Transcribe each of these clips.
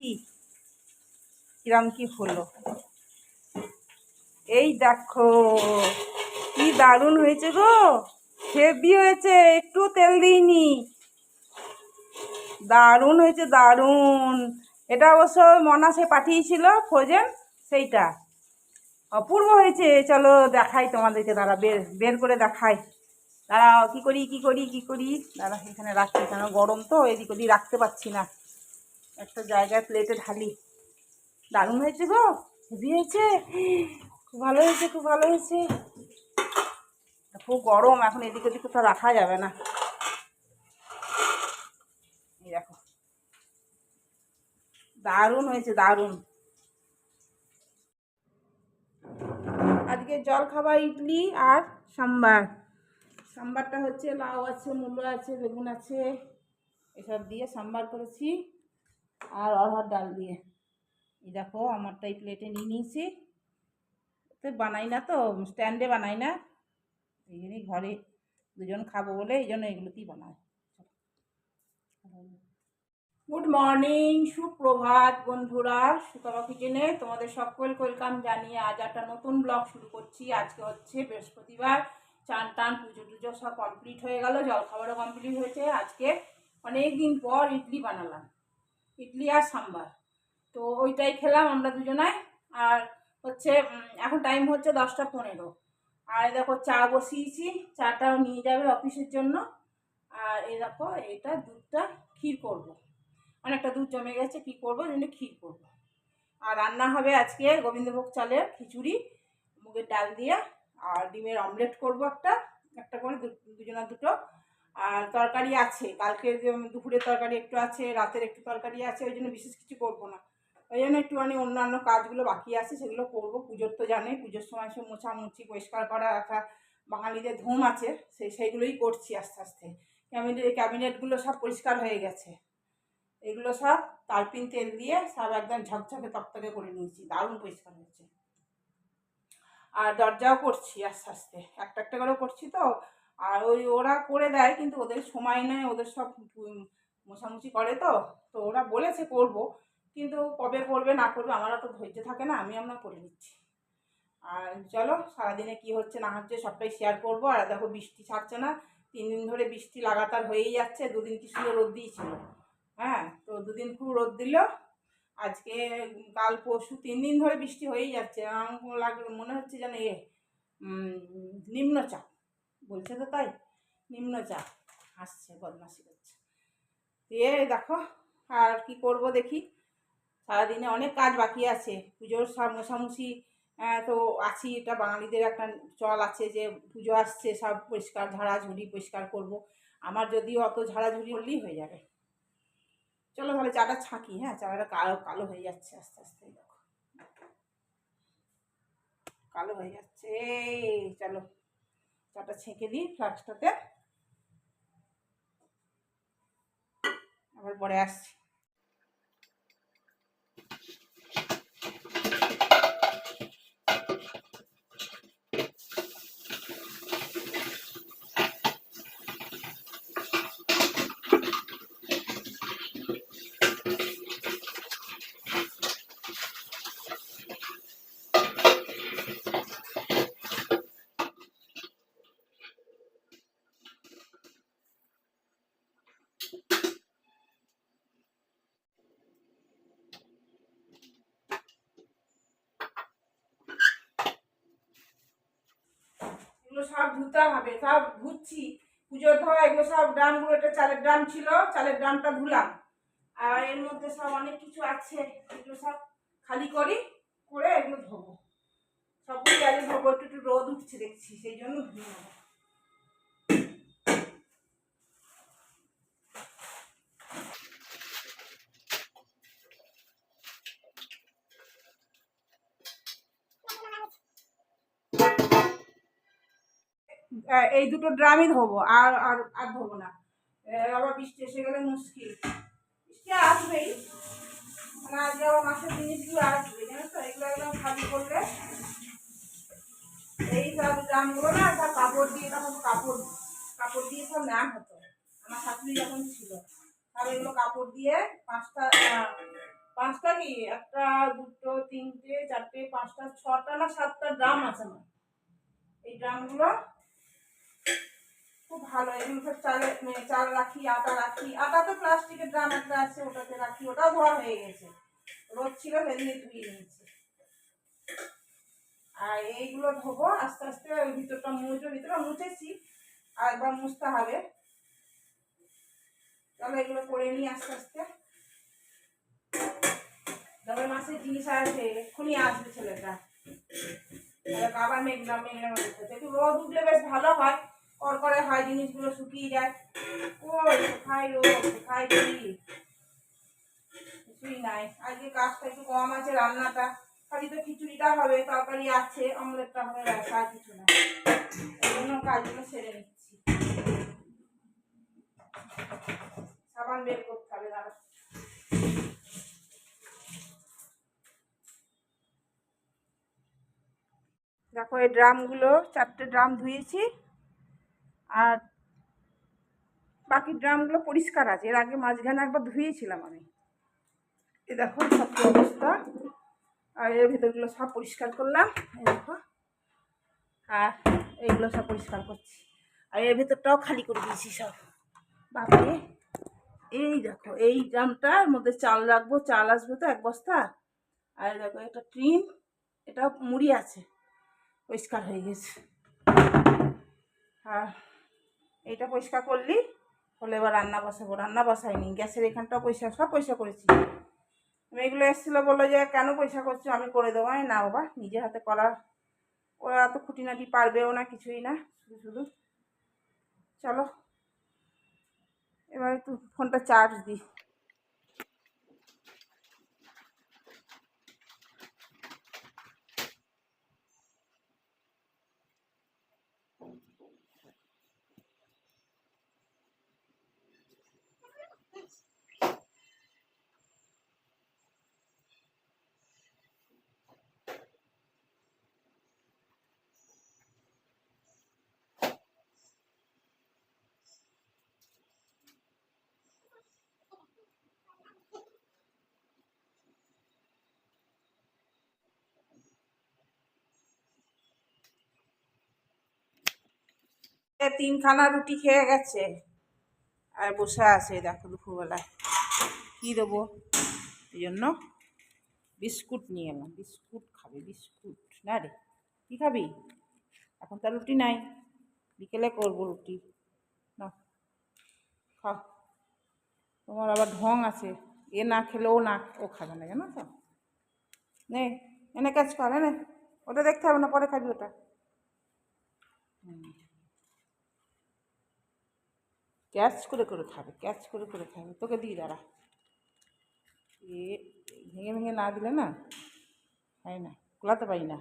কিরম কি হলো? এই দেখো, কি দারুণ হয়েছে গো। হেভি হয়েছে, একটু তেল দিইনি। দারুণ হয়েছে, দারুণ। এটা অবশ্য মনাসে পাঠিয়েছিল ফ্রোজেন, সেইটা। অপূর্ব হয়েছে। চলো দেখাই তোমাদেরকে, দাঁড়া, বের বের করে দেখাই। দাঁড়া কী করি কী করি কী করি? দাঁড়া, এখানে রাখছি, কেন গরম তো, এদিক ওদিক রাখতে পারছি না। একটা জায়গায় প্লেটে ঢালি। দারুণ হয়েছে গো, হেভি হয়েছে। খুব ভালো হয়েছে, খুব ভালো হয়েছে। খুব গরম, এখন এদিক ওদিক তো রাখা যাবে না। এই দেখো। দারুণ হয়েছে, দারুণ। আজকে জল খাবার ইডলি আর সাম্বার। সাম্বারটা হচ্ছে লাউ আছে, মূলো আছে, বেগুন আছে। এসব দিয়ে সাম্বার করেছি। আর অরহর ডাল দিয়ে। এই দেখো, আমারটা এই প্লেটে নিয়ে নিয়েছি। তো বানাই না তো স্ট্যান্ডে বানাই না। এই জন্যই ঘরে দুজন খাব বলে এই জন্য এগুলোতেই বানাই। গুড মর্নিং সুপ্রভাত বন্ধুরা সুতবা কিচেনে। তোমাদের সকলকে ওয়েলকাম জানিয়ে আজ একটা নতুন ব্লগ শুরু করছি। আজকে হচ্ছে বৃহস্পতিবার, চান টান, পুজো টুজো সব কমপ্লিট হয়ে গেল, জলখাবারও কমপ্লিট হয়েছে। আজকে অনেক দিন পর ইডলি বানালাম। ইডলি আর সাম্বার। তো ওইটাই খেলাম আমরা দুজনায় আর হচ্ছে এখন টাইম হচ্ছে দশটা পনেরো। আর দেখো চা বসিয়েছি। চাটাও নিয়ে যাবে অফিসের জন্য। আর এই দেখো, এটা দুধটা ক্ষীর করব। অনেকটা দুধ জমে গেছে, কি করব? জন্য ক্ষীর করব। আর রান্না হবে আজকে গোবিন্দভোগ চালের খিচুড়ি, মুগের ডাল দিয়ে। আর ডিমের অমলেট করব একটা। একটা করে দু- দুজনের দুটো। আর তরকারি আছে। কালকে দুপুরের তরকারি একটু আছে, রাতের একটু তরকারি আছে, ওই জন্য বিশেষ কিছু করব না। ওই জন্য একটুখানি অন্যান্য কাজগুলো বাকি আছে, সেগুলো করব। পুজোর তো জানে পুজোর সময় সব মোছামুছি, পরিষ্কার করা, একটা বাঙালিদের ধুম আছে, সেই সেইগুলোই করছি আস্তে আস্তে। ক্যাবিনেট ক্যাবিনেটগুলো সব পরিষ্কার হয়ে গেছে। এগুলো সব তারপিন তেল দিয়ে সব একদম ঝকঝকে তকতকে করে নিয়েছি, দারুণ পরিষ্কার হয়েছে। আর দরজাও করছি আস্তে আস্তে, একটা একটা করেও করছি তো। আর ওই ওরা করে দেয়, কিন্তু ওদের সময় নেই, ওদের সব মোছামুছি করে তো তো ওরা বলেছে করব, কিন্তু কবে করবে না করবে আমারও তো ধৈর্য থাকে না, আমি আমরা করে নিচ্ছি। আর চলো, সারাদিনে কি হচ্ছে না হচ্ছে সবটাই শেয়ার করব, আর দেখো বৃষ্টি ছাড়ছে না, তিন দিন ধরে বৃষ্টি লাগাতার হয়েই যাচ্ছে, দুদিন কি সুন্দর রোদ দিয়েছিল? হ্যাঁ তো দুদিন খুব রোদ দিল, আজকে কাল পরশু তিন দিন ধরে বৃষ্টি হয়েই যাচ্ছে আমার লাগল, মনে হচ্ছে যেন এ নিম্নচাপ। বলছে তো তাই নিম্নচাপ হাসছে বদমাসি করছে। দিয়ে দেখো আর কি করব দেখি। সারাদিনে অনেক কাজ বাকি আছে। পুজোর সব মোছামুছি তো আছি, এটা বাঙালিদের একটা চল আছে যে পুজো আসছে, সব পরিষ্কার ঝাড়াঝুড়ি পরিষ্কার করব। আমার যদি অত ঝাড়াঝুড়ি হলেই হয়ে যাবে। চলো তাহলে চাটা ছাঁকি হ্যাঁ চাটা কালো কালো হয়ে যাচ্ছে আস্তে আস্তে, দেখো। কালো হয়ে যাচ্ছে চলো। চাটা ছেঁকে দিই ফ্লাক্সটাতে আবার পরে আসছি। এগুলো সব ধুতে হবে, সব ধুচ্ছি। পুজোর ধোয়া এগুলো সব ড্রামগুলো একটা চালের ড্রাম ছিল, চালের ড্রামটা ধুলাম। আর এর মধ্যে সব অনেক কিছু আছে, এগুলো সব খালি করি, করে এগুলো ধোবো। সবগুলো আগে ধোবো, একটু একটু রোদ উঠছে দেখছি, সেই জন্য ধুয়ে নেব। এই দুটো ড্রামই ধোবো, আর আর আর ধোবো না। আবার বৃষ্টি এসে গেলে মুশকিল। বৃষ্টি আসবেই। মানে আজকে আবার মাসের জিনিসগুলো আসবে, জানো তো? এগুলো একদম খালি করলে এই সব ড্রামগুলো না সব কাপড় দিয়ে তখন কাপড় কাপড় দিয়ে সব নেওয়া হতো। আমার শাশুড়ি যখন ছিল সব এগুলো কাপড় দিয়ে পাঁচটা পাঁচটা কি? একটা, দুটো, তিনটে, চারটে, পাঁচটা, ছটা না সাতটা ড্রাম আছে আমার। এই ড্রামগুলো ভালো এগুলো সব চালে চাল রাখি, আটা রাখি, আটা তো প্লাস্টিকের ড্রাম একটা আছে, ওটাতে রাখি, ওটাও ধোয়া হয়ে গেছে। রোদ ছিল সেদিনে ধুয়ে নিয়েছি। আর এইগুলো ধোবো, আস্তে আস্তে ওই ভিতরটা মুছবো ভিতরটা মুছেছি আর একবার মুছতে হবে। চলো এগুলো করে নিই আস্তে আস্তে। তবে মাসের জিনিস আসবে এক্ষুনি আসবে ছেলেটা। তাহলে আবার মেঘলা মেঘলা একটু রোদ উঠলে বেশ ভালো হয়। কড়কড়ে হয়, জিনিসগুলো শুকিয়ে যায়। ওই খাই রোদ খাই কি? কিছুই নাই। আজকে কাজটা একটু কম আছে, রান্নাটা। খালি তো খিচুড়িটা হবে, তরকারি আছে, অমলেটটা হবে, ব্যাস, আর কিছু না। এই জন্য কাজগুলো সেরে নিচ্ছি। সাবান বের করতে হবে দাঁড়া দেখো, এই ড্রামগুলো, চারটে ড্রাম ধুয়েছি। আর বাকি ড্রামগুলো পরিষ্কার আছে। এর আগে মাঝখানে একবার ধুয়েছিলাম আমি। এ দেখো সব অবস্থা। আর এর ভেতরগুলো সব পরিষ্কার করলাম। এই দেখো। আর এইগুলো সব পরিষ্কার করছি। আর এর ভেতরটাও খালি করে দিয়েছি সব। বাপরে। এই দেখো, এই ড্রামটার মধ্যে চাল রাখব। চাল আসবে তো এক বস্তা। আর দেখো একটা ট্রিন এটা মুড়ি আছে। পরিষ্কার হয়ে গেছে। আর এইটা পরিষ্কার করলি, হলে এবার রান্না বসাবো। রান্না বসাইনি, গ্যাসের এখানটা পয়সা সব পয়সা করেছি। আমি এগুলো এসেছিল বলল যে, কেন পয়সা করছ? আমি করে দেবো। না বাবা নিজের হাতে করা, ওরা তো খুঁটিনাটি পারবেও না, কিছুই না, শুধু শুধু। চলো, এবার একটু ফোনটা চার্জ দিই। তিনখানা রুটি খেয়ে গেছে। আর বসে আছে দেখো দুপুরবেলায়। কী দেবো? এই জন্য বিস্কুট নিয়ে এলাম। বিস্কুট খাবে, বিস্কুট। না রে, কী খাবি? এখন তার রুটি নাই। বিকেলে করব রুটি। না, খাও। তোমার আবার ঢং আছে। এ না খেলেও না, ও খাবে না, জানো তো? নে, এনে কাজ করে, এনে। ওটা দেখতে হবে না, পরে খাবি ওটা। ক্যাচ করে করে খাবে, ক্যাচ করে করে খাবে। তোকে দিই, দাঁড়া। এ, ভেঙে ভেঙে না দিলে না হয় না, কোলাতে পারি না।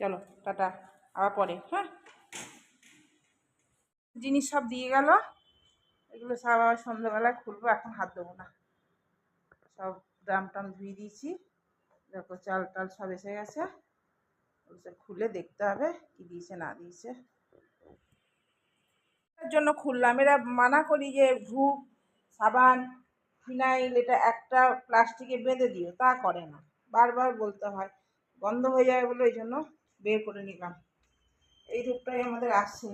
চলো, টাটা। আবার পরে হ্যাঁ? জিনিস সব দিয়ে গেল। এগুলো সব আবার সন্ধ্যাবেলায় খুলবো, এখন হাত দেবো না। সব ড্রাম টাম ধুয়ে দিয়েছি। দেখো চাল টাল সব এসে গেছে। ওগুলো খুলে দেখতে হবে কি দিয়েছে, না দিয়েছে। জন্য খুললাম। এরা মানা করি যে ধূপ, সাবান, ফিনাইল, এটা একটা প্লাস্টিকে বেঁধে দিও, তা করে না। বারবার বলতে হয়। বন্ধ হয়ে যাবে বলে ওই জন্য বের করে নিলাম। এই ধূপটাই আমাদের আসছে।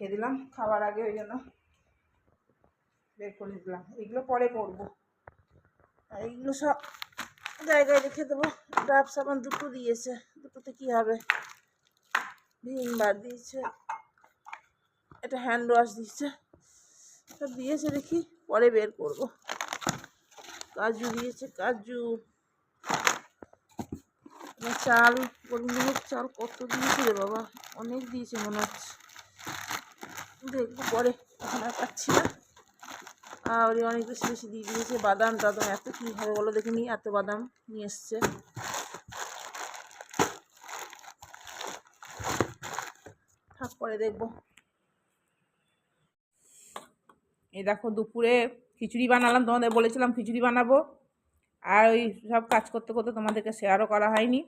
খেয়ে দিলাম, খাওয়ার আগে ওই জন্য বের করে দিলাম। এগুলো পরে করব। আর এইগুলো সব জায়গায় রেখে দেবো। ডাব সাবান দুটো দিয়েছে, দুটোতে কী হবে? ভিম বার দিয়েছে। এটা হ্যান্ড ওয়াশ দিয়েছে। সব দিয়েছে দেখি, পরে বের করব। কাজু দিয়েছে, কাজু। চাল গোলমরিচ চাল কত দিয়েছে রে বাবা? অনেক দিয়েছে মনে হচ্ছে। দেখব পরে, এখন আর পাচ্ছি না। আর অনেক বেশি বেশি দিয়ে দিয়েছে। বাদাম, টাদাম, এত কী হবে বলো দেখে নিই এত বাদাম নিয়ে এসছে। থাক, পরে দেখব। এই দেখো, দুপুরে খিচুড়ি বানালাম, তোমাদের বলেছিলাম খিচুড়ি বানাবো। আর ওই সব কাজ করতে করতে তোমাদেরকে শেয়ারও করা হয়নি।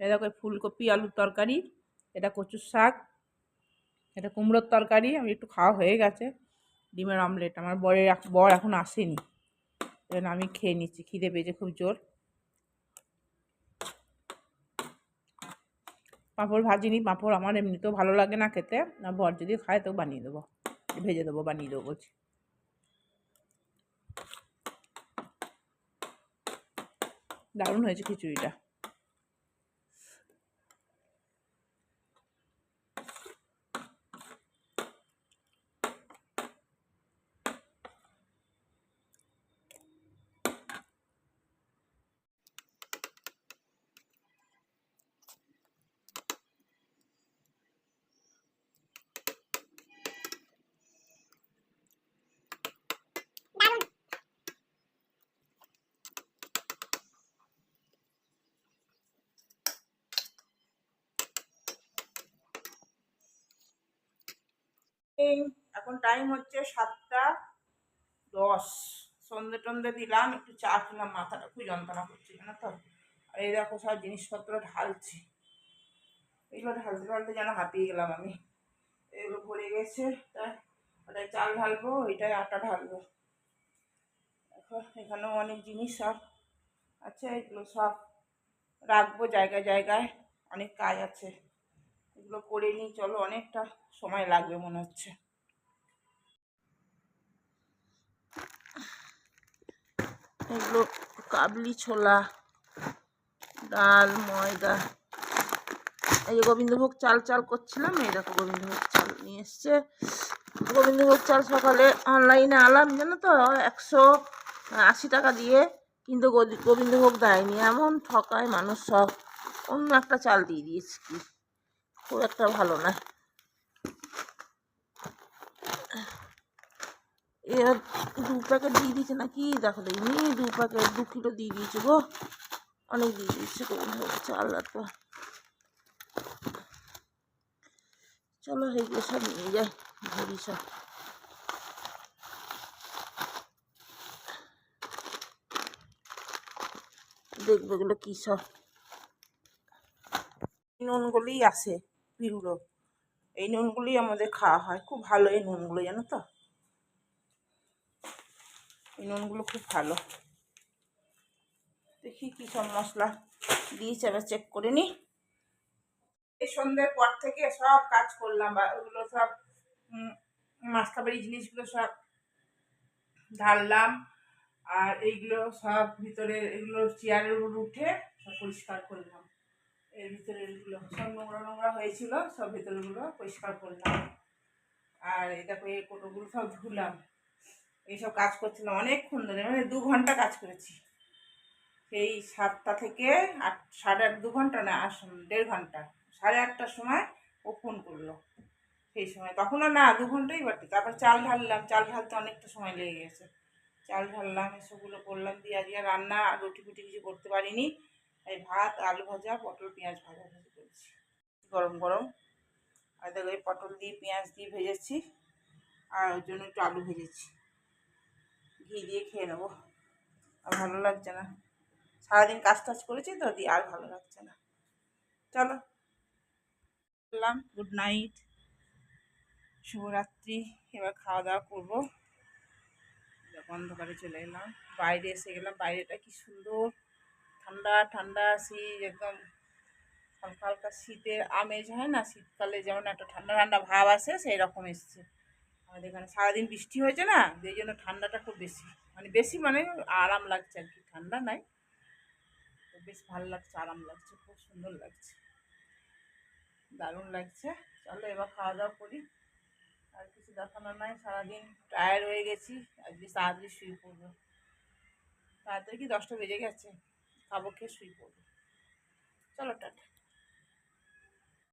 এটা দেখো ফুলকপি, আলুর তরকারি, এটা কচুর শাক। এটা কুমড়োর তরকারি, আমি একটু খাওয়া হয়ে গেছে। ডিমের অমলেট আমার বরের বর এখন আসেনি। জন্য আমি খেয়ে নিচ্ছি, খিদে পেয়েছে খুব জোর। পাঁপড় ভাজিনি পাঁপড় আমার এমনিতেও ভালো লাগে না খেতে। না, বর যদি খায়, তো বানিয়ে দেবো। ভেজে দেবো, বানিয়ে দেবো বলছি। দারুণ হয়েছে খিচুড়িটা। এখন টাইম হচ্ছে সাতটা দশ। সন্ধে টন্ধে দিলাম, একটু চা খেলাম, মাথাটা খুব যন্ত্রণা করছে, জানো তো? আর এই দেখো সব জিনিসপত্র ঢালছি। এগুলো ঢালতে ঢালতে যেন হাঁপিয়ে গেলাম আমি। এগুলো ভরে গেছে তাই ওটাই চাল ঢালবো ওইটাই আটা ঢালবো। দেখো, এখানেও অনেক জিনিস সব আছে, এগুলো সব রাখব জায়গায় জায়গায়, অনেক কাজ আছে। এগুলো করে নিই, চলো অনেকটা সময় লাগবে মনে হচ্ছে। এগুলো কাবলি ছোলা, ডাল, ময়দা। এই যে গোবিন্দভোগ চাল চাল করছিলাম, এই দেখো গোবিন্দভোগ চাল নিয়ে এসছে। গোবিন্দভোগ চাল সকালে অনলাইনে আলাম, জানো তো? একশো আশি টাকা দিয়ে কিন্তু গোবিন্দভোগ দেয়নি। এমন ঠকায় মানুষ সব। অন্য একটা চাল দিয়ে দিয়েছে। কি খুব একটা ভালো না। এর দু প্যাকেট দিয়ে দিয়েছে নাকি? দেখো দেখিনি দু প্যাকেট, দু কিলো দিয়ে দিয়েছে গো। অনেক দিয়ে দিয়েছে চাল এত চলো এইগুলো সব নিয়ে যাই ভরি সব। দেখব এগুলো কী সব। এই নুনগুলোই আসে। পিরুলো এই নুনগুলোই আমাদের খাওয়া হয়। খুব ভালো এই নুনগুলো, জানো তো? এই নুনগুলো খুব ভালো। দেখি কী সব মশলা দিয়েছে এবার চেক করে নিই এই সন্ধ্যের পর থেকে সব কাজ করলাম বা ওগুলো সব মাসকাবারি জিনিসগুলো সব ঢাললাম। আর এইগুলো সব ভিতরে এগুলো চেয়ারের উপর উঠে সব পরিষ্কার করলাম। এর ভিতরে এগুলো সব নোংরা নোংরা হয়েছিল, সব ভিতরেগুলো পরিষ্কার করলাম। আর এই দেখো, এই কোটোগুলো সব ধুলাম। এইসব কাজ করছিলাম অনেকক্ষণ ধরে মানে দু ঘণ্টা কাজ করেছি। সেই সাতটা থেকে আট, সাড়ে আট, দু ঘণ্টা না আস দেড় ঘণ্টা, সাড়ে আটটার সময় ও ফোন করল। সেই সময়, তখনও না, দু ঘন্টাই বাটি তারপর চাল ঢাললাম, চাল ঢালতে অনেকটা সময় লেগে গেছে। চাল ঢাললাম, এসবগুলো করলাম, দিয়ে আজকে রান্না আর রুটি ফুটি কিছু করতে পারিনি। ভাত, আলু ভাজা, পটল, পেঁয়াজ ভাজা ভাজি করেছি। গরম গরম। আর দেখো এই পটল দিয়ে, পেঁয়াজ দিয়ে ভেজেছি। আর ওর জন্য একটু আলু ভেজেছি। ঘি দিয়ে খেয়ে নেব। আর ভালো লাগছে না। সারাদিন কাজ টাজ করেছি তো, দিয়ে আর ভালো লাগছে না। চলো। বললাম গুড নাইট শুভরাত্রি। এবার খাওয়া দাওয়া করব। অন্ধকারে চলে এলাম। বাইরে এসে গেলাম। বাইরেটা কি সুন্দর। ঠান্ডা ঠান্ডা শীত, একদম হালকা হালকা শীতের আমেজ হয় না? শীতকালে যেমন একটা ঠান্ডা ঠান্ডা ভাব আসে সেই রকম এসছে। আমাদের এখানে সারাদিন বৃষ্টি হয়েছে না? সেই জন্য ঠান্ডাটা খুব বেশি। মানে বেশি মানে আরাম লাগছে আর কি। ঠান্ডা নাই। বেশ ভালো লাগছে, আরাম লাগছে, খুব সুন্দর লাগছে। দারুণ লাগছে। চলো এবার খাওয়া দাওয়া করি। আর কিছু দেখানোর নাই, সারাদিন টায়ার্ড হয়ে গেছি। আজকে তাড়াতাড়ি শুয়ে পড়ব। তাড়াতাড়ি কি দশটা বেজে গেছে? খাব খেয়ে শুয়ে পড়ব। চলো টাটা।